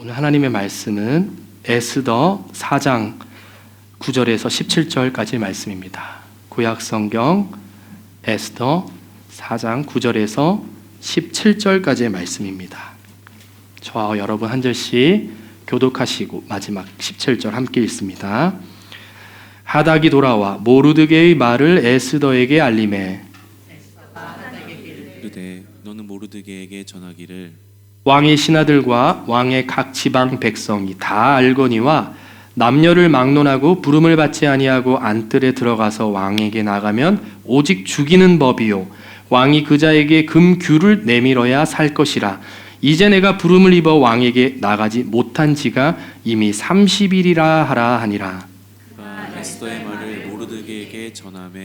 오늘 하나님의 말씀은 에스더 4장 9절에서 17절까지의 말씀입니다. 구약 성경 에스더 4장 9절에서 17절까지의 말씀입니다. 저와 여러분 한 절씩 교독하시고 마지막 17절 함께 읽습니다. 하닥이 돌아와 모르드게의 말을 에스더에게 알림해 이르되 너는 모르드게에게 전하기를 왕의 신하들과 왕의 각 지방 백성이 다 알거니와 남녀를 막론하고 부름을 받지 아니하고 안뜰에 들어가서 왕에게 나가면 오직 죽이는 법이요. 왕이 그 자에게 금규를 내밀어야 살 것이라. 이제 내가 부름을 입어 왕에게 나가지 못한 지가 이미 30일이라 하라 하니라. 에스더의 말을 모르드게에게 전하매.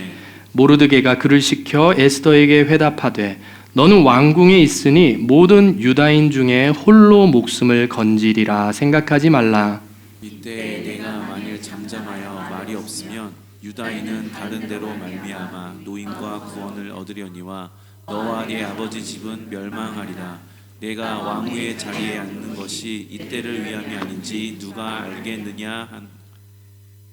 모르드게가 그를 시켜 에스더에게 회답하되 너는 왕궁에 있으니 모든 유다인 중에 홀로 목숨을 건지리라 생각하지 말라. 이때 내가 만일 잠잠하여 말이 없으면 유다인은 다른 데로 말미암아 노인과 구원을 얻으려니와 너와 네 아버지 집은 멸망하리라. 내가 왕후의 자리에 앉는 것이 이때를 위함이 아닌지 누가 알겠느냐 한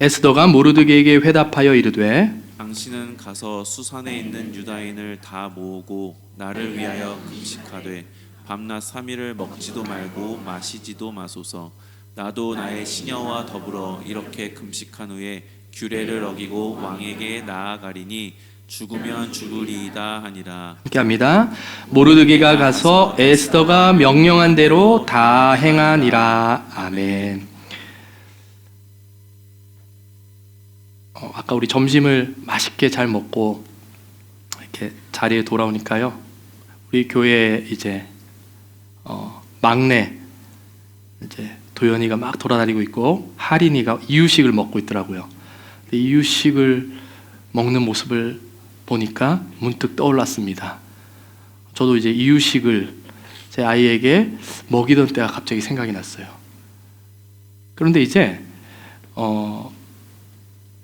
에스더가 모르드게에게 회답하여 이르되 당신은 가서 수산에 있는 유다인을 다 모으고 나를 위하여 금식하되 밤낮 삼일을 먹지도 말고 마시지도 마소서 나도 나의 시녀와 더불어 이렇게 금식한 후에 규례를 어기고 왕에게 나아가리니 죽으면 죽으리이다 하니라 함께합니다. 모르드게가 가서 에스더가 명령한 대로 다 행하니라. 아멘. 어, 아까 우리 점심을 맛있게 잘 먹고 이렇게 자리에 돌아오니까요. 우리 교회 이제 어, 막내 이제 도연이가 막 돌아다니고 있고 하린이가 이유식을 먹고 있더라고요. 이유식을 먹는 모습을 보니까 문득 떠올랐습니다. 저도 이제 이유식을 제 아이에게 먹이던 때가 갑자기 생각이 났어요. 그런데 이제 어,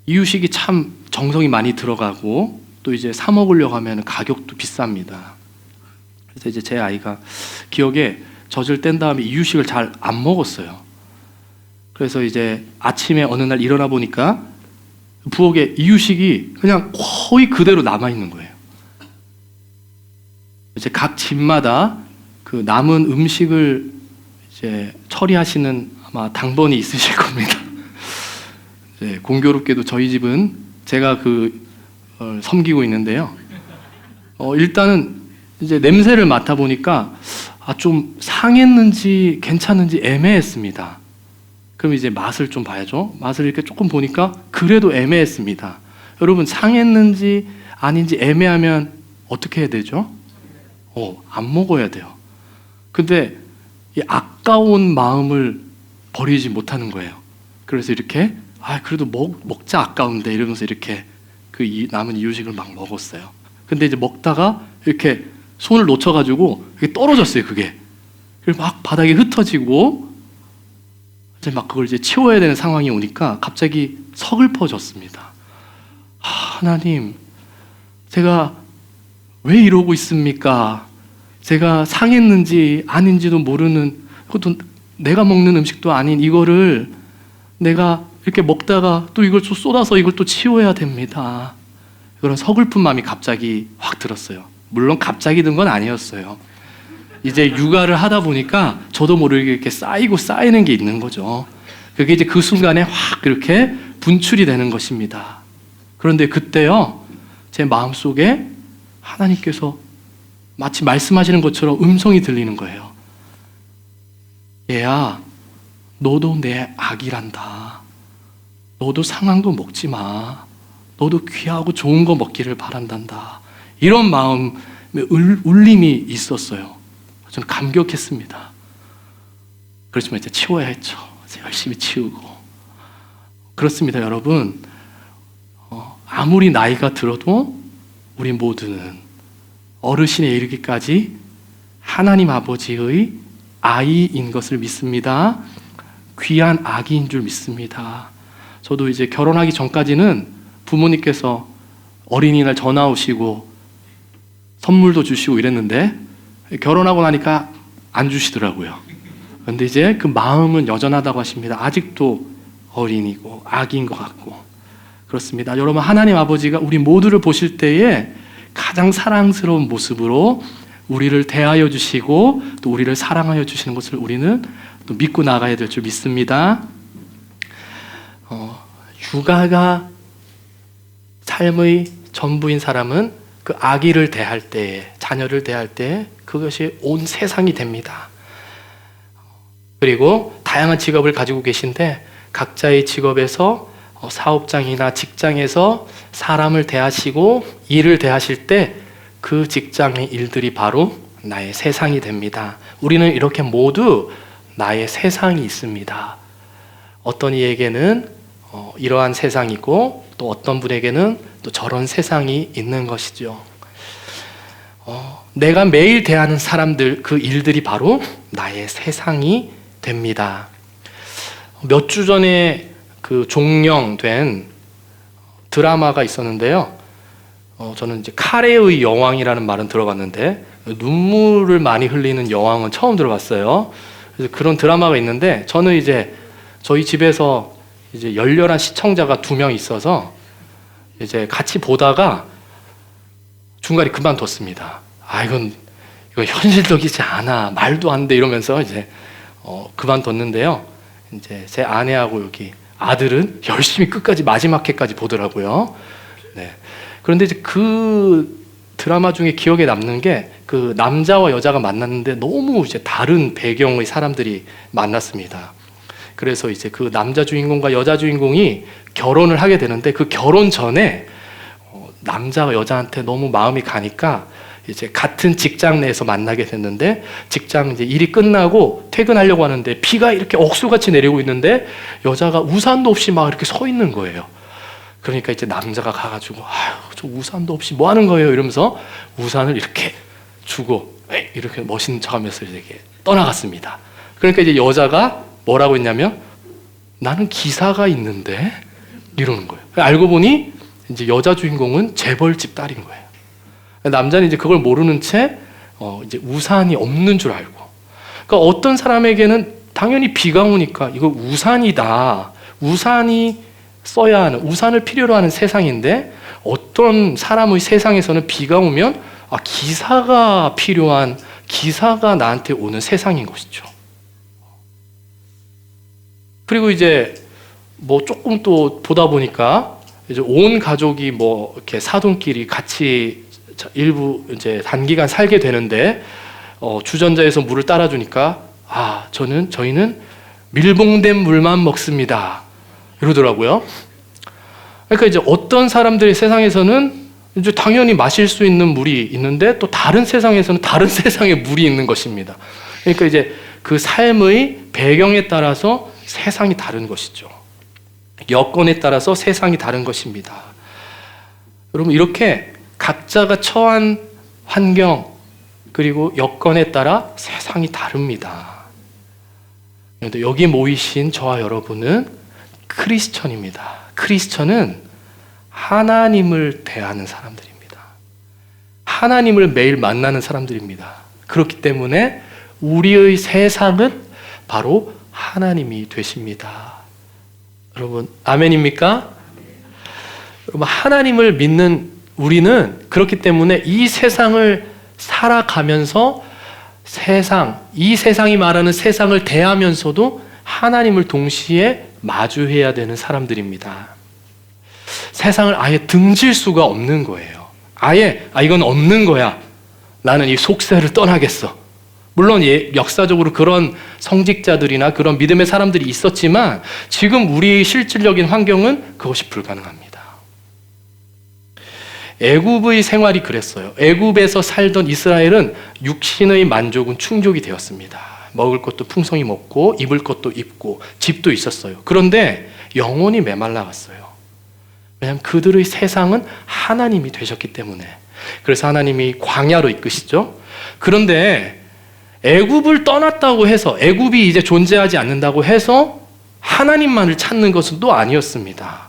이유식이 참 정성이 많이 들어가고 또 이제 사 먹으려고 하면 가격도 비쌉니다. 그래서 이제 제 아이가 기억에 젖을 뗀 다음에 이유식을 잘 안 먹었어요. 그래서 이제 아침에 어느 날 일어나 보니까 부엌에 이유식이 그냥 거의 그대로 남아 있는 거예요. 이제 각 집마다 그 남은 음식을 이제 처리하시는 아마 당번이 있으실 겁니다. 이제 공교롭게도 저희 집은 제가 그 어, 섬기고 있는데요. 어, 일단은 이제 냄새를 맡아 보니까 아, 좀 상했는지 괜찮은지 애매했습니다. 그럼 이제 맛을 좀 봐야죠. 맛을 이렇게 조금 보니까 그래도 애매했습니다. 여러분 상했는지 아닌지 애매하면 어떻게 해야 되죠? 어, 안 먹어야 돼요. 근데 이 아까운 마음을 버리지 못하는 거예요. 그래서 이렇게 아 그래도 먹 먹자 아까운데 이러면서 이렇게 그 이, 남은 이유식을 막 먹었어요. 근데 이제 먹다가 이렇게 손을 놓쳐가지고 이게 떨어졌어요. 그게 그리고 막 바닥에 흩어지고 이제 막 그걸 이제 치워야 되는 상황이 오니까 갑자기 서글퍼졌습니다. 아, 하나님, 제가 왜 이러고 있습니까? 제가 상했는지 아닌지도 모르는 그것도 내가 먹는 음식도 아닌 이거를 내가 이렇게 먹다가 또 이걸 또 쏟아서 이걸 또 치워야 됩니다. 그런 서글픈 마음이 갑자기 확 들었어요. 물론 갑자기 든 건 아니었어요. 이제 육아를 하다 보니까 저도 모르게 이렇게 쌓이고 쌓이는 게 있는 거죠. 그게 이제 그 순간에 확 이렇게 분출이 되는 것입니다. 그런데 그때요, 제 마음 속에 하나님께서 마치 말씀하시는 것처럼 음성이 들리는 거예요. 얘야, 너도 내 아기란다. 너도 상한 거 먹지 마. 너도 귀하고 좋은 거 먹기를 바란단다. 이런 마음의 울- 울림이 있었어요. 저는 감격했습니다. 그렇지만 이제 치워야 했죠. 열심히 치우고. 그렇습니다, 여러분. 어, 아무리 나이가 들어도 우리 모두는 어르신에 이르기까지 하나님 아버지의 아이인 것을 믿습니다. 귀한 아기인 줄 믿습니다. 저도 이제 결혼하기 전까지는 부모님께서 어린이날 전화 오시고 선물도 주시고 이랬는데 결혼하고 나니까 안 주시더라고요. 근데 이제 그 마음은 여전하다고 하십니다. 아직도 어린이고 아기인 것 같고 그렇습니다. 여러분 하나님 아버지가 우리 모두를 보실 때에 가장 사랑스러운 모습으로 우리를 대하여 주시고 또 우리를 사랑하여 주시는 것을 우리는 또 믿고 나가야 될 줄 믿습니다. 어, 육아가 삶의 전부인 사람은 그 아기를 대할 때, 자녀를 대할 때 그것이 온 세상이 됩니다. 그리고 다양한 직업을 가지고 계신데 각자의 직업에서 어, 사업장이나 직장에서 사람을 대하시고 일을 대하실 때 그 직장의 일들이 바로 나의 세상이 됩니다. 우리는 이렇게 모두 나의 세상이 있습니다. 어떤 이에게는 어, 이러한 세상이고 또 어떤 분에게는 또 저런 세상이 있는 것이죠. 어, 내가 매일 대하는 사람들 그 일들이 바로 나의 세상이 됩니다. 몇 주 전에 그 종영된 드라마가 있었는데요. 어, 저는 이제 카레의 여왕이라는 말은 들어봤는데 눈물을 많이 흘리는 여왕은 처음 들어봤어요. 그래서 그런 드라마가 있는데 저는 이제 저희 집에서 이제 열렬한 시청자가 두 명 있어서 이제 같이 보다가 중간에 그만뒀습니다. 아 이건 이거 현실적이지 않아 말도 안 돼 이러면서 이제 어, 그만뒀는데요. 이제 제 아내하고 여기 아들은 열심히 끝까지 마지막 회까지 보더라고요. 네. 그런데 이제 그 드라마 중에 기억에 남는 게 그 남자와 여자가 만났는데 너무 이제 다른 배경의 사람들이 만났습니다. 그래서 이제 그 남자 주인공과 여자 주인공이 결혼을 하게 되는데 그 결혼 전에 어, 남자가 여자한테 너무 마음이 가니까 이제 같은 직장 내에서 만나게 됐는데 직장 이제 일이 끝나고 퇴근하려고 하는데 비가 이렇게 억수같이 내리고 있는데 여자가 우산도 없이 막 이렇게 서 있는 거예요. 그러니까 이제 남자가 가가지고 아유 저 우산도 없이 뭐 하는 거예요 이러면서 우산을 이렇게 주고 이렇게 멋있는 척하면서 이렇게 떠나갔습니다. 그러니까 이제 여자가 뭐라고 했냐면 나는 기사가 있는데 이러는 거예요. 알고 보니 이제 여자 주인공은 재벌집 딸인 거예요. 남자는 이제 그걸 모르는 채 어, 이제 우산이 없는 줄 알고. 그러니까 어떤 사람에게는 당연히 비가 오니까 이거 우산이다. 우산이 써야 하는 우산을 필요로 하는 세상인데 어떤 사람의 세상에서는 비가 오면 아, 기사가 필요한 기사가 나한테 오는 세상인 것이죠. 그리고 이제 뭐 조금 또 보다 보니까 이제 온 가족이 뭐 이렇게 사돈끼리 같이 자- 일부 이제 단기간 살게 되는데 어, 주전자에서 물을 따라주니까 아 저는 저희는 밀봉된 물만 먹습니다 이러더라고요. 그러니까 이제 어떤 사람들의 세상에서는 이제 당연히 마실 수 있는 물이 있는데 또 다른 세상에서는 다른 세상의 물이 있는 것입니다. 그러니까 이제 그 삶의 배경에 따라서 세상이 다른 것이죠. 여건에 따라서 세상이 다른 것입니다. 여러분 이렇게 각자가 처한 환경 그리고 여건에 따라 세상이 다릅니다. 그런데 여기 모이신 저와 여러분은 크리스천입니다. 크리스천은 하나님을 대하는 사람들입니다. 하나님을 매일 만나는 사람들입니다. 그렇기 때문에 우리의 세상은 바로 하나님이 되십니다. 여러분, 아멘입니까? 여러분, 하나님을 믿는 우리는 그렇기 때문에 이 세상을 살아가면서 세상, 이 세상이 말하는 세상을 대하면서도 하나님을 동시에 마주해야 되는 사람들입니다. 세상을 아예 등질 수가 없는 거예요. 아예, 아, 이건 없는 거야. 나는 이 속세를 떠나겠어. 물론 예, 역사적으로 그런 성직자들이나 그런 믿음의 사람들이 있었지만 지금 우리의 실질적인 환경은 그것이 불가능합니다. 애굽의 생활이 그랬어요. 애굽에서 살던 이스라엘은 육신의 만족은 충족이 되었습니다. 먹을 것도 풍성히 먹고 입을 것도 입고 집도 있었어요. 그런데 영혼이 메말라갔어요. 왜냐하면 그들의 세상은 하나님이 되셨기 때문에. 그래서 하나님이 광야로 이끄시죠. 그런데 애굽을 떠났다고 해서 애굽이 이제 존재하지 않는다고 해서 하나님만을 찾는 것은 또 아니었습니다.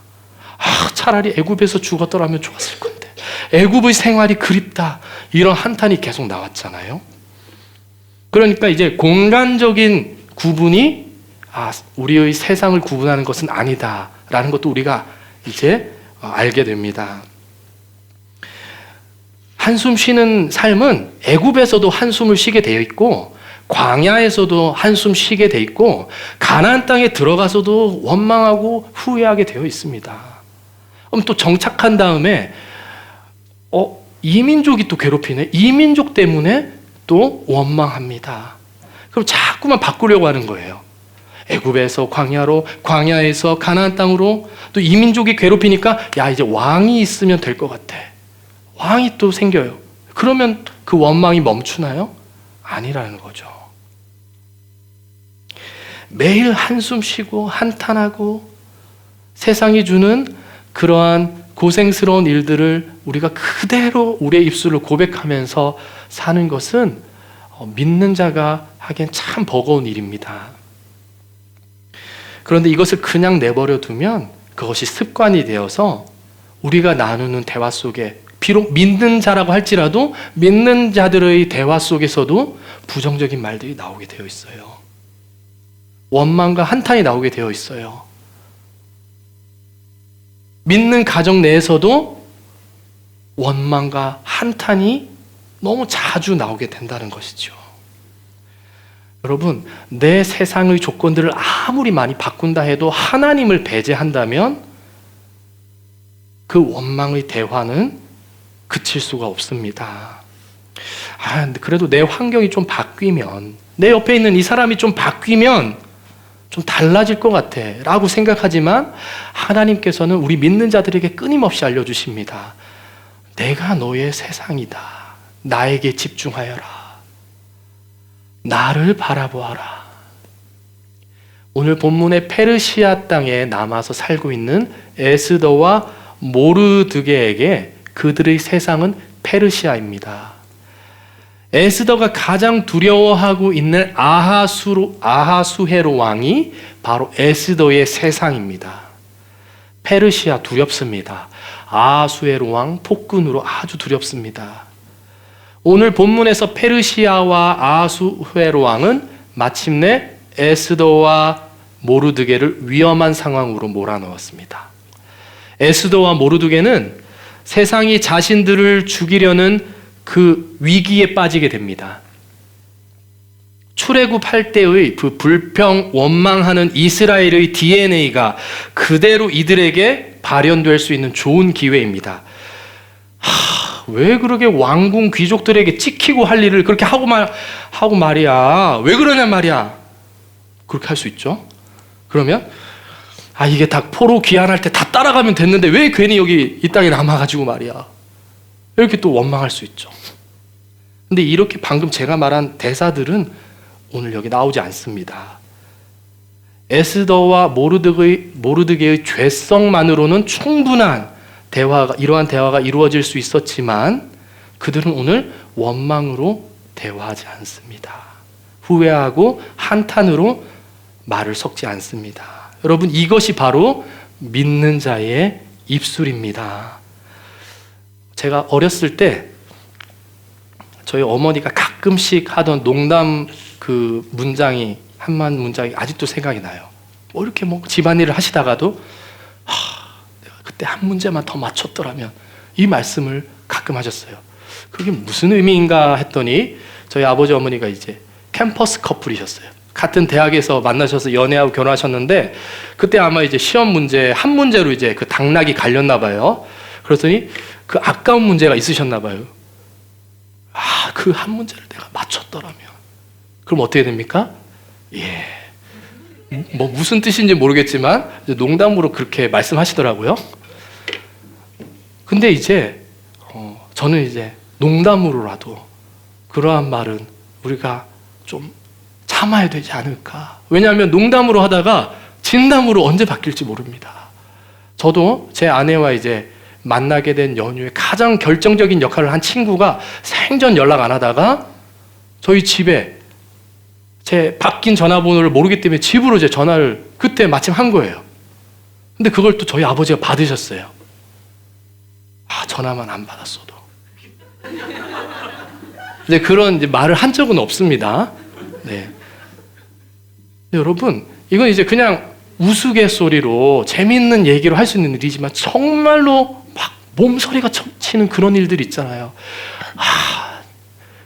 아, 차라리 애굽에서 죽었더라면 좋았을 건데. 애굽의 생활이 그립다. 이런 한탄이 계속 나왔잖아요. 그러니까 이제 공간적인 구분이 아, 우리의 세상을 구분하는 것은 아니다라는 것도 우리가 이제 어, 알게 됩니다. 한숨 쉬는 삶은 애굽에서도 한숨을 쉬게 되어 있고 광야에서도 한숨 쉬게 돼 있고 가나안 땅에 들어가서도 원망하고 후회하게 되어 있습니다. 그럼 또 정착한 다음에 어 이민족이 또 괴롭히네. 이민족 때문에 또 원망합니다. 그럼 자꾸만 바꾸려고 하는 거예요. 애굽에서 광야로, 광야에서 가나안 땅으로 또 이민족이 괴롭히니까 야 이제 왕이 있으면 될 것 같아. 왕이 또 생겨요. 그러면 그 원망이 멈추나요? 아니라는 거죠. 매일 한숨 쉬고 한탄하고 세상이 주는 그러한 고생스러운 일들을 우리가 그대로 우리의 입술로 고백하면서 사는 것은 어, 믿는 자가 하기엔 참 버거운 일입니다. 그런데 이것을 그냥 내버려 두면 그것이 습관이 되어서 우리가 나누는 대화 속에 비록 믿는 자라고 할지라도 믿는 자들의 대화 속에서도 부정적인 말들이 나오게 되어 있어요. 원망과 한탄이 나오게 되어 있어요. 믿는 가정 내에서도 원망과 한탄이 너무 자주 나오게 된다는 것이죠. 여러분, 내 세상의 조건들을 아무리 많이 바꾼다 해도 하나님을 배제한다면 그 원망의 대화는 그칠 수가 없습니다. 아, 그래도 내 환경이 좀 바뀌면, 내 옆에 있는 이 사람이 좀 바뀌면 좀 달라질 것 같아. 라고 생각하지만 하나님께서는 우리 믿는 자들에게 끊임없이 알려주십니다. 내가 너의 세상이다. 나에게 집중하여라. 나를 바라보아라. 오늘 본문의 페르시아 땅에 남아서 살고 있는 에스더와 모르드게에게 그들의 세상은 페르시아입니다. 에스더가 가장 두려워하고 있는 아하수 아하수헤로 왕이 바로 에스더의 세상입니다. 페르시아 두렵습니다. 아하수헤로 왕 폭군으로 아주 두렵습니다. 오늘 본문에서 페르시아와 아하수헤로 왕은 마침내 에스더와 모르드게를 위험한 상황으로 몰아넣었습니다. 에스더와 모르드게는 세상이 자신들을 죽이려는 그 위기에 빠지게 됩니다. 출애굽할 때의 그 불평 원망하는 이스라엘의 DNA가 그대로 이들에게 발현될 수 있는 좋은 기회입니다. 하, 왜 그렇게 왕궁 귀족들에게 찍히고 할 일을 그렇게 하고 말 하고 말이야? 왜 그러냐 말이야? 그렇게 할 수 있죠. 그러면 아 이게 다 포로 귀환할 때 다 따라가면 됐는데 왜 괜히 여기 이 땅에 남아가지고 말이야? 이렇게 또 원망할 수 있죠. 근데 이렇게 방금 제가 말한 대사들은 오늘 여기 나오지 않습니다. 에스더와 모르드게의, 모르드게의 죄성만으로는 충분한 대화가 이러한 대화가 이루어질 수 있었지만 그들은 오늘 원망으로 대화하지 않습니다. 후회하고 한탄으로 말을 섞지 않습니다. 여러분 이것이 바로 믿는 자의 입술입니다. 제가 어렸을 때 저희 어머니가 가끔씩 하던 농담 그 문장이 한만 문장이 아직도 생각이 나요. 뭐 이렇게 뭐 집안일을 하시다가도 하, 내가 그때 한 문제만 더 맞췄더라면 이 말씀을 가끔 하셨어요. 그게 무슨 의미인가 했더니 저희 아버지 어머니가 이제 캠퍼스 커플이셨어요. 같은 대학에서 만나셔서 연애하고 결혼하셨는데 그때 아마 이제 시험 문제 한 문제로 이제 그 당락이 갈렸나 봐요. 그랬더니 그 아까운 문제가 있으셨나 봐요. 아, 그 한 문제를 내가 맞췄더라면. 그럼 어떻게 됩니까? 예. 뭐 무슨 뜻인지 모르겠지만 농담으로 그렇게 말씀하시더라고요. 근데 이제 어, 저는 이제 농담으로라도 그러한 말은 우리가 좀 참아야 되지 않을까. 왜냐하면 농담으로 하다가 진담으로 언제 바뀔지 모릅니다. 저도 제 아내와 이제 만나게 된 연휴에 가장 결정적인 역할을 한 친구가 생전 연락 안 하다가 저희 집에 제 바뀐 전화번호를 모르기 때문에 집으로 제 전화를 그때 마침 한 거예요. 근데 그걸 또 저희 아버지가 받으셨어요. 아, 전화만 안 받았어도. 근데 그런 이제 말을 한 적은 없습니다. 네. 여러분, 이건 이제 그냥 우스갯소리로 재밌는 얘기로 할 수 있는 일이지만 정말로 막 몸서리가 쳐- 치는 그런 일들 있잖아요. 아,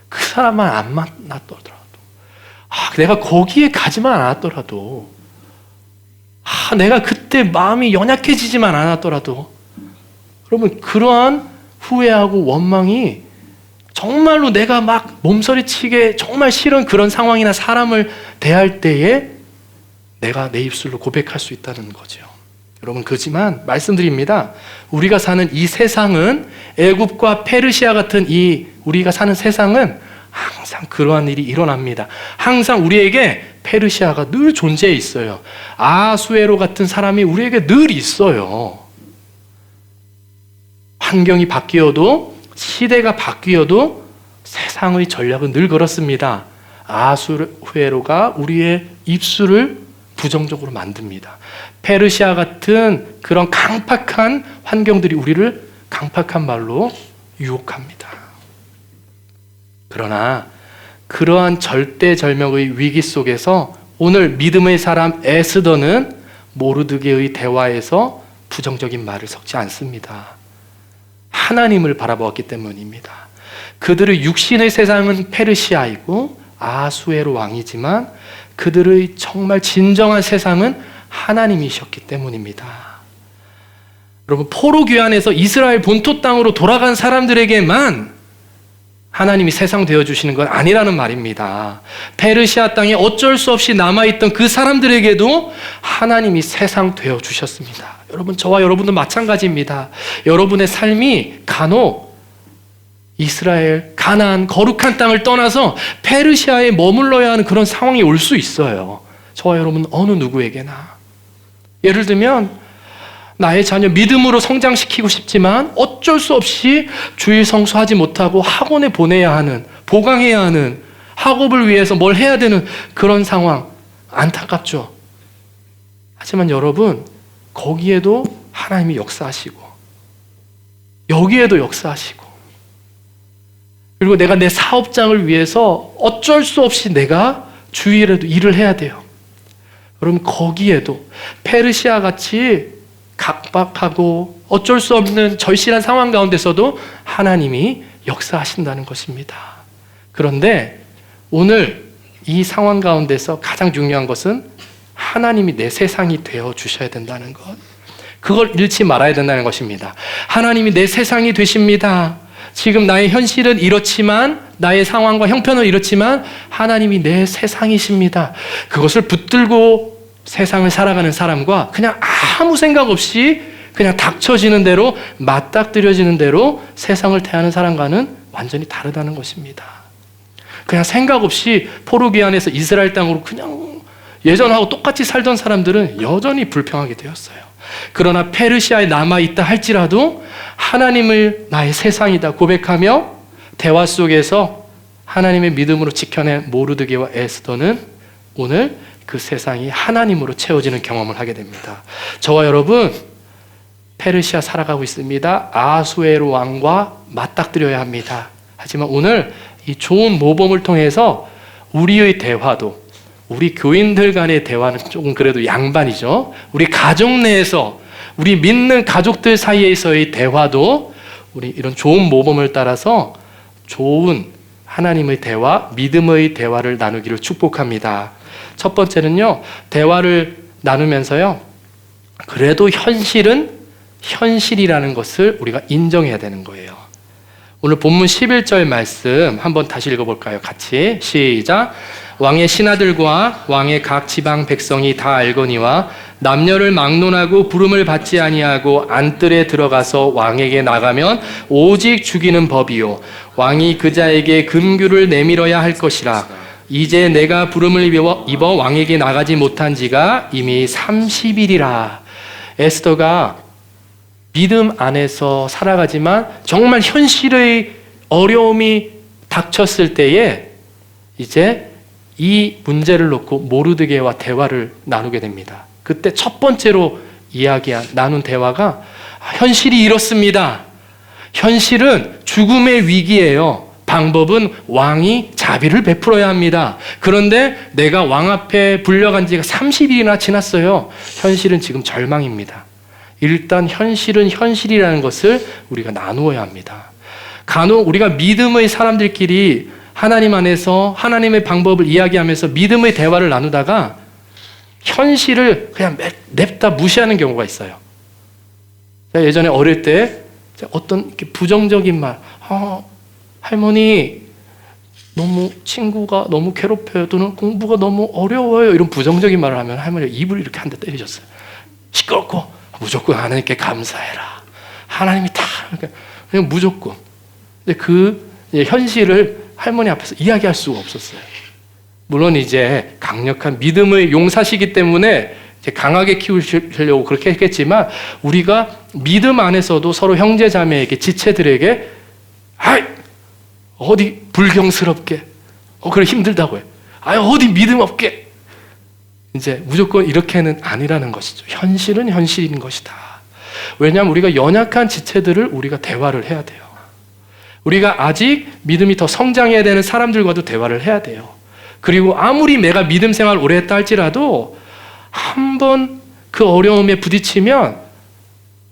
그 사람만 안 만났더라도, 아, 내가 거기에 가지만 않았더라도, 아, 내가 그때 마음이 연약해지지만 않았더라도, 여러분 그러한 후회하고 원망이 정말로 내가 막 몸서리치게 정말 싫은 그런 상황이나 사람을 대할 때에 내가 내 입술로 고백할 수 있다는 거죠. 여러분 그지만 말씀드립니다. 우리가 사는 이 세상은 애굽과 페르시아 같은 이 우리가 사는 세상은 항상 그러한 일이 일어납니다. 항상 우리에게 페르시아가 늘 존재해 있어요. 아수에로 같은 사람이 우리에게 늘 있어요. 환경이 바뀌어도 시대가 바뀌어도 세상의 전략은 늘 그렇습니다. 아수에로가 우리의 입술을 부정적으로 만듭니다. 페르시아 같은 그런 강팍한 환경들이 우리를 강팍한 말로 유혹합니다. 그러나 그러한 절대절명의 위기 속에서 오늘 믿음의 사람 에스더는 모르드게의 대화에서 부정적인 말을 섞지 않습니다. 하나님을 바라보았기 때문입니다. 그들의 육신의 세상은 페르시아이고 아수에로 왕이지만 그들의 정말 진정한 세상은 하나님이셨기 때문입니다. 여러분 포로 귀환에서 이스라엘 본토 땅으로 돌아간 사람들에게만 하나님이 세상 되어 주시는 건 아니라는 말입니다. 페르시아 땅에 어쩔 수 없이 남아 있던 그 사람들에게도 하나님이 세상 되어 주셨습니다. 여러분 저와 여러분도 마찬가지입니다. 여러분의 삶이 간혹 이스라엘 가나안 거룩한 땅을 떠나서 페르시아에 머물러야 하는 그런 상황이 올 수 있어요. 저와 여러분 어느 누구에게나 예를 들면 나의 자녀 믿음으로 성장시키고 싶지만 어쩔 수 없이 주일 성수하지 못하고 학원에 보내야 하는 보강해야 하는 학업을 위해서 뭘 해야 되는 그런 상황 안타깝죠. 하지만 여러분 거기에도 하나님이 역사하시고 여기에도 역사하시고 그리고 내가 내 사업장을 위해서 어쩔 수 없이 내가 주일에도 일을 해야 돼요. 여러분 거기에도 페르시아 같이 각박하고 어쩔 수 없는 절실한 상황 가운데서도 하나님이 역사하신다는 것입니다. 그런데 오늘 이 상황 가운데서 가장 중요한 것은 하나님이 내 세상이 되어 주셔야 된다는 것. 그걸 잃지 말아야 된다는 것입니다. 하나님이 내 세상이 되십니다. 지금 나의 현실은 이렇지만 나의 상황과 형편은 이렇지만 하나님이 내 세상이십니다. 그것을 붙들고 세상을 살아가는 사람과 그냥 아무 생각 없이 그냥 닥쳐지는 대로 맞닥뜨려지는 대로 세상을 대하는 사람과는 완전히 다르다는 것입니다. 그냥 생각 없이 포로기 안에서 이스라엘 땅으로 그냥 예전하고 똑같이 살던 사람들은 여전히 불평하게 되었어요. 그러나 페르시아에 남아 있다 할지라도 하나님을 나의 세상이다 고백하며 대화 속에서 하나님의 믿음으로 지켜낸 모르드게와 에스더는 오늘 그 세상이 하나님으로 채워지는 경험을 하게 됩니다. 저와 여러분 페르시아 살아가고 있습니다. 아수에로 왕과 맞닥뜨려야 합니다. 하지만 오늘 이 좋은 모범을 통해서 우리의 대화도 우리 교인들 간의 대화는 조금 그래도 양반이죠. 우리 가족 내에서 우리 믿는 가족들 사이에서의 대화도 우리 이런 좋은 모범을 따라서 좋은 하나님의 대화, 믿음의 대화를 나누기를 축복합니다. 첫 번째는요, 대화를 나누면서요, 그래도 현실은 현실이라는 것을 우리가 인정해야 되는 거예요. 오늘 본문 11절 말씀 한번 다시 읽어볼까요? 같이 시작. 왕의 신하들과 왕의 각 지방 백성이 다 알거니와 남녀를 막론하고 부름을 받지 아니하고 안뜰에 들어가서 왕에게 나가면 오직 죽이는 법이요. 왕이 그 자에게 금규를 내밀어야 할 것이라. 이제 내가 부름을 입어 왕에게 나가지 못한 지가 이미 30일이라. 에스더가 믿음 안에서 살아가지만 정말 현실의 어려움이 닥쳤을 때에 이제 이 문제를 놓고 모르드게와 대화를 나누게 됩니다. 그때 첫 번째로 이야기한 나눈 대화가 현실이 이렇습니다. 현실은 죽음의 위기예요. 방법은 왕이 자비를 베풀어야 합니다. 그런데 내가 왕 앞에 불려간 지가 30일이나 지났어요. 현실은 지금 절망입니다. 일단 현실은 현실이라는 것을 우리가 나누어야 합니다. 간혹 우리가 믿음의 사람들끼리 하나님 안에서 하나님의 방법을 이야기하면서 믿음의 대화를 나누다가 현실을 그냥 냅- 냅다 무시하는 경우가 있어요. 예전에 어릴 때 어떤 부정적인 말, 어, 할머니 너무 친구가 너무 괴롭혀요 또는 공부가 너무 어려워요 이런 부정적인 말을 하면 할머니가 입을 이렇게 한 대 때리셨어요. 시끄럽고 무조건 하나님께 감사해라. 하나님이 다 이렇게 그냥 무조건. 근데 그 현실을 할머니 앞에서 이야기할 수가 없었어요. 물론 이제 강력한 믿음의 용사시기 때문에 강하게 키우시려고 그렇게 했겠지만 우리가 믿음 안에서도 서로 형제 자매에게 지체들에게 아이 어디 불경스럽게 어 그래 힘들다고 해. 아 어디 믿음 없게 이제 무조건 이렇게는 아니라는 것이죠. 현실은 현실인 것이다. 왜냐하면 우리가 연약한 지체들을 우리가 대화를 해야 돼요. 우리가 아직 믿음이 더 성장해야 되는 사람들과도 대화를 해야 돼요. 그리고 아무리 내가 믿음 생활 오래 했다 할지라도 한 번 그 어려움에 부딪히면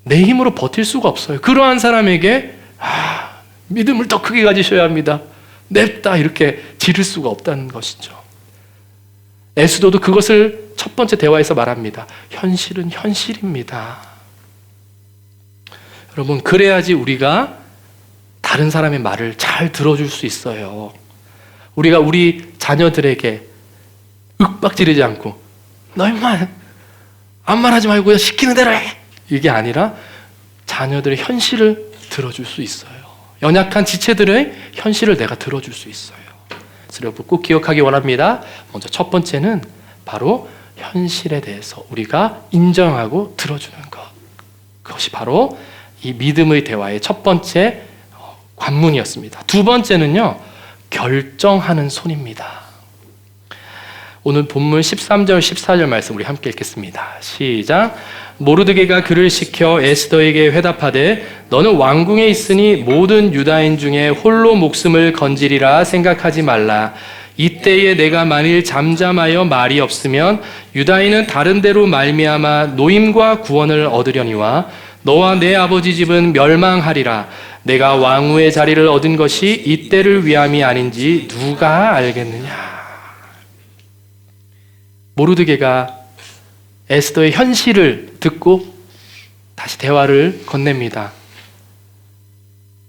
내 힘으로 버틸 수가 없어요. 그러한 사람에게 아, 믿음을 더 크게 가지셔야 합니다. 냅다 이렇게 지를 수가 없다는 것이죠. 에스도도 그것을 첫 번째 대화에서 말합니다. 현실은 현실입니다. 여러분, 그래야지 우리가 다른 사람의 말을 잘 들어줄 수 있어요. 우리가 우리 자녀들에게 윽박지르지 않고 너 임마 아무 말하지 말고요 시키는 대로 해 이게 아니라 자녀들의 현실을 들어줄 수 있어요. 연약한 지체들의 현실을 내가 들어줄 수 있어요. 그래서 꼭 기억하기 원합니다. 먼저 첫 번째는 바로 현실에 대해서 우리가 인정하고 들어주는 것. 그것이 바로 이 믿음의 대화의 첫 번째 어, 관문이었습니다. 두 번째는요, 결정하는 손입니다. 오늘 본문 13절, 14절 말씀 우리 함께 읽겠습니다. 시작. 모르드게가 그를 시켜 에스더에게 회답하되 너는 왕궁에 있으니 모든 유다인 중에 홀로 목숨을 건지리라 생각하지 말라. 이때에 내가 만일 잠잠하여 말이 없으면 유다인은 다른 데로 말미암아 노임과 구원을 얻으려니와 너와 내 아버지 집은 멸망하리라. 내가 왕후의 자리를 얻은 것이 이때를 위함이 아닌지 누가 알겠느냐. 모르드게가 에스더의 현실을 듣고 다시 대화를 건넵니다.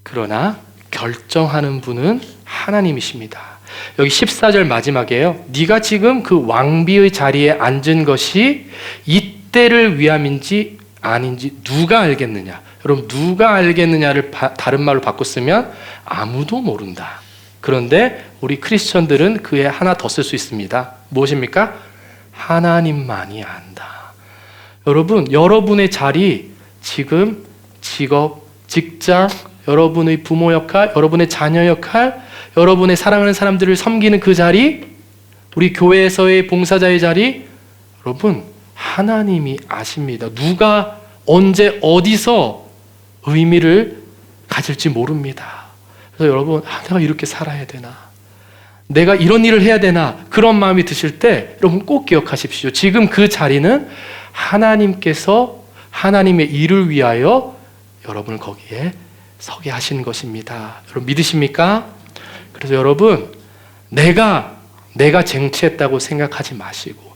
그러나 결정하는 분은 하나님이십니다. 여기 14절 마지막에요. 네가 지금 그 왕비의 자리에 앉은 것이 이때를 위함인지 아닌지 누가 알겠느냐? 여러분 누가 알겠느냐를 바, 다른 말로 바꿔 쓰면 아무도 모른다. 그런데 우리 크리스천들은 그에 하나 더 쓸 수 있습니다. 무엇입니까? 하나님만이 안다. 여러분, 여러분의 자리, 지금 직업, 직장, 여러분의 부모 역할, 여러분의 자녀 역할, 여러분의 사랑하는 사람들을 섬기는 그 자리, 우리 교회에서의 봉사자의 자리, 여러분, 하나님이 아십니다. 누가 언제 어디서 의미를 가질지 모릅니다. 그래서 여러분, 아, 내가 이렇게 살아야 되나? 내가 이런 일을 해야 되나? 그런 마음이 드실 때 여러분 꼭 기억하십시오. 지금 그 자리는 하나님께서 하나님의 일을 위하여 여러분을 거기에 서게 하신 것입니다. 여러분 믿으십니까? 그래서 여러분 내가 내가 쟁취했다고 생각하지 마시고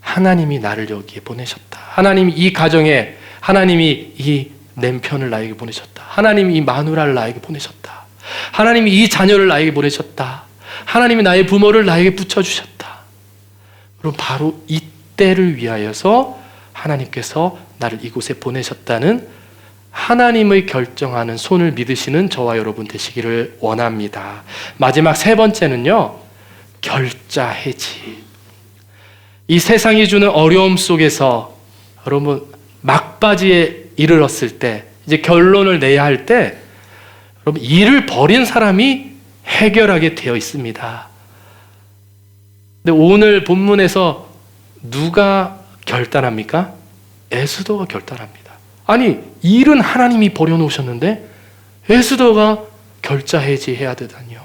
하나님이 나를 여기에 보내셨다. 하나님이 이 가정에 하나님이 이 남편을 나에게 보내셨다. 하나님이 이 마누라를 나에게 보내셨다. 하나님이 이 자녀를 나에게 보내셨다. 하나님이 나의 부모를 나에게 붙여주셨다. 그럼 바로 이때를 위하여서 하나님께서 나를 이곳에 보내셨다는 하나님의 결정하는 손을 믿으시는 저와 여러분 되시기를 원합니다. 마지막 세 번째는요, 결자 해지. 이 세상이 주는 어려움 속에서 여러분 막바지에 이르렀을 때, 이제 결론을 내야 할 때, 여러분 일을 버린 사람이 해결하게 되어 있습니다. 근데 오늘 본문에서 누가 결단합니까? 에스더가 결단합니다. 아니, 일은 하나님이 버려놓으셨는데 에스더가 결자 해지해야 되다니요.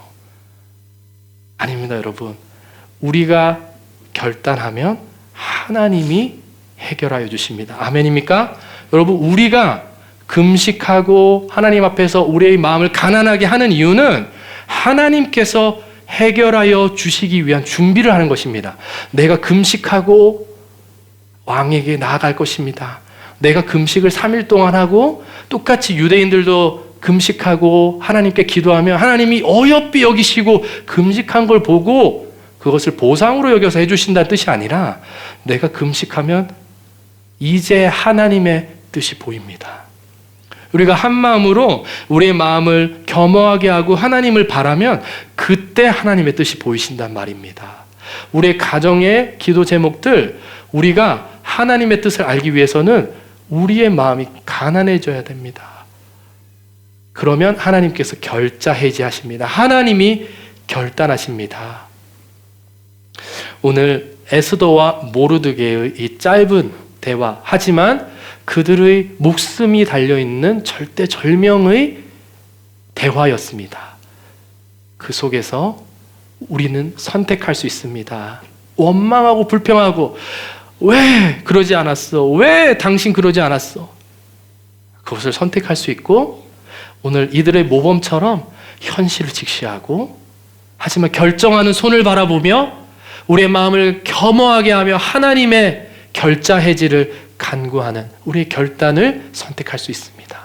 아닙니다, 여러분. 우리가 결단하면 하나님이 해결하여 주십니다. 아멘입니까? 여러분, 우리가 금식하고 하나님 앞에서 우리의 마음을 가난하게 하는 이유는 하나님께서 해결하여 주시기 위한 준비를 하는 것입니다. 내가 금식하고 왕에게 나아갈 것입니다. 내가 금식을 3일 동안 하고 똑같이 유대인들도 금식하고 하나님께 기도하며 하나님이 어여삐 여기시고 금식한 걸 보고 그것을 보상으로 여겨서 해주신다는 뜻이 아니라 내가 금식하면 이제 하나님의 뜻이 보입니다. 우리가 한 마음으로 우리의 마음을 겸허하게 하고 하나님을 바라면 그때 하나님의 뜻이 보이신단 말입니다. 우리의 가정의 기도 제목들 우리가 하나님의 뜻을 알기 위해서는 우리의 마음이 가난해져야 됩니다. 그러면 하나님께서 결자 해지하십니다. 하나님이 결단하십니다. 오늘 에스더와 모르드게의 이 짧은 대화 하지만 그들의 목숨이 달려 있는 절대 절명의 대화였습니다. 그 속에서 우리는 선택할 수 있습니다. 원망하고 불평하고 왜 그러지 않았어? 왜 당신 그러지 않았어? 그것을 선택할 수 있고 오늘 이들의 모범처럼 현실을 직시하고 하지만 결정하는 손을 바라보며 우리의 마음을 겸허하게 하며 하나님의 결자 해지를 간구하는 우리의 결단을 선택할 수 있습니다.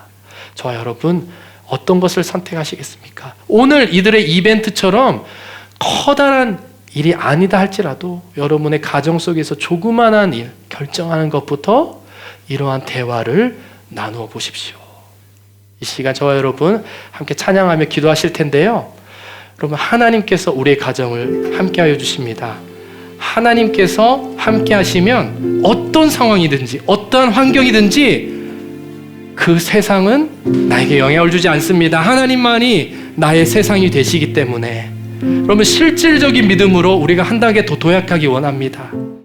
저와 여러분 어떤 것을 선택하시겠습니까? 오늘 이들의 이벤트처럼 커다란 일이 아니다 할지라도 여러분의 가정 속에서 조그만한 일 결정하는 것부터 이러한 대화를 나누어 보십시오. 이 시간 저와 여러분 함께 찬양하며 기도하실 텐데요. 여러분 하나님께서 우리의 가정을 함께하여 주십니다. 하나님께서 함께 하시면 어떤 상황이든지 어떠한 환경이든지 그 세상은 나에게 영향을 주지 않습니다. 하나님만이 나의 세상이 되시기 때문에 여러분 실질적인 믿음으로 우리가 한 단계 더 도약하기 원합니다.